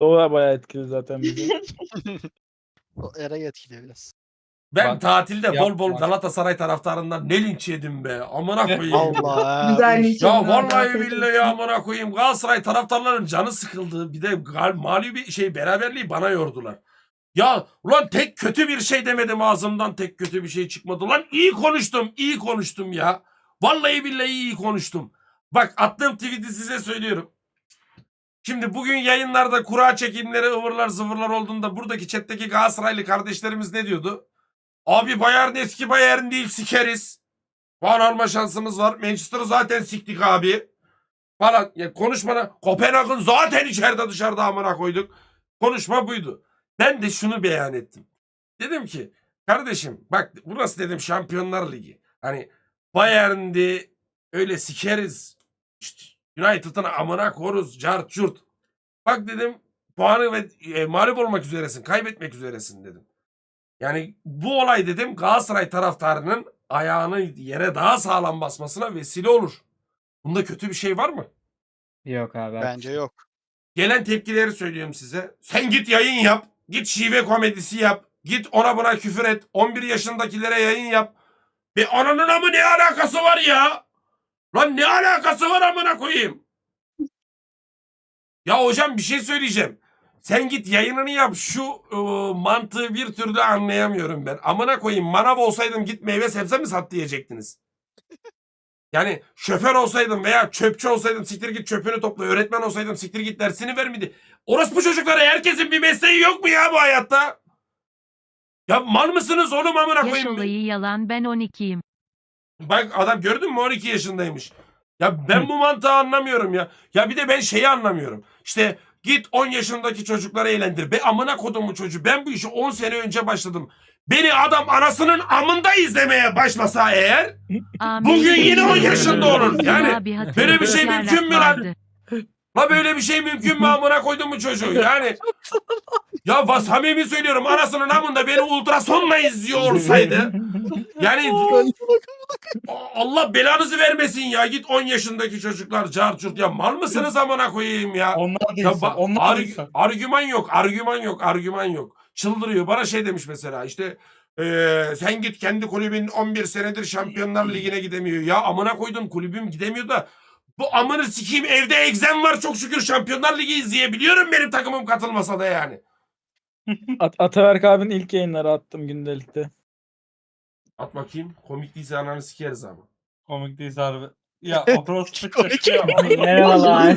O da bayağı etkili zaten bizi. O Eray etkiliyor biraz. Ben Bak, tatilde bol bol yapma. Galatasaray taraftarından ne linç yedim be. Amına koyayım. Allah. Güzel linç Ya vallahi billahi amına koyayım. Galatasaray taraftarların canı sıkıldı. Bir de gal- mağlubi şey beraberliği bana yordular. Ya ulan tek kötü bir şey demedim ağzımdan tek kötü bir şey çıkmadı. Lan iyi konuştum, iyi konuştum ya. Vallahi billahi iyi konuştum. Bak attığım tweet'i size söylüyorum. Şimdi bugün yayınlarda kura çekimleri ıvırlar zıvırlar olduğunda buradaki chatteki Galatasaraylı kardeşlerimiz ne diyordu? Abi Bayern eski Bayern değil sikeriz. Puan alma şansımız var. Manchester'ı zaten siktik abi. Falan. Ya konuşmana Kopenhag'ın zaten içeride dışarıda amına koyduk. Konuşma buydu. Ben de şunu beyan ettim. Dedim ki kardeşim bak burası dedim Şampiyonlar Ligi. Hani Bayern'di öyle sikeriz. İşte United'ın amına koruz. Cart curt. Bak dedim puanı ve e, mağlup olmak üzeresin. Kaybetmek üzeresin dedim. Yani bu olay dedim Galatasaray taraftarının ayağını yere daha sağlam basmasına vesile olur. Bunda kötü bir şey var mı? Yok abi. Bence yok. Gelen tepkileri söylüyorum size. Sen git yayın yap. Git şive komedisi yap. Git ona buna küfür et. 11 yaşındakilere yayın yap. Bir ananın amı ne alakası var ya? Lan ne alakası var amına koyayım? Ya hocam bir şey söyleyeceğim. Sen git yayınını yap. Şu ıı, mantığı bir türlü anlayamıyorum ben. Amına koyayım manav olsaydım git meyve sebze mi sat diyecektiniz. Yani şoför olsaydım veya çöpçü olsaydım siktir git çöpünü topla. Öğretmen olsaydım siktir git dersini ver miydi? Orospu çocuklara herkesin bir mesleği yok mu ya bu hayatta? Ya mal mısınız oğlum amına Yaş koyayım? olayı yalan ben 12'yim. Bak adam gördün mü 12 yaşındaymış. Ya ben bu mantığı anlamıyorum ya. Ya bir de ben şeyi anlamıyorum. İşte git 10 yaşındaki çocukları eğlendir. Be amına kodumu çocuğu. Ben bu işi 10 sene önce başladım. Beni adam anasının amında izlemeye başlasa eğer Amin. Bugün yine 10 yaşında olur. Yani böyle bir şey mümkün mü lan? La böyle bir şey mümkün mü amına koydun mu çocuğu? Yani ya va samimi söylüyorum anasının amında beni ultrasonla izliyor olsaydı yani Allah belanızı vermesin ya git 10 yaşındaki çocuklar carçurt ya mal mısınız amına koyayım ya? Onlar ba- onlar arg- argüman yok, argüman yok, argüman yok. Çıldırıyor. Bana şey demiş mesela işte eee, sen git kendi kulübün 11 senedir Şampiyonlar Ligi'ne gidemiyor. Ya amına koydum kulübüm gidemiyor da bu amını sikeyim evde egzem var çok şükür Şampiyonlar Ligi izleyebiliyorum benim takımım katılmasa da yani. At Ataberk abinin ilk yayınları attım gündelikte. At bakayım. Komik değilse ananı sikeriz ama. Komik değil harbi. Ya o prostuk Komik. çıkıyor. Merhabalar.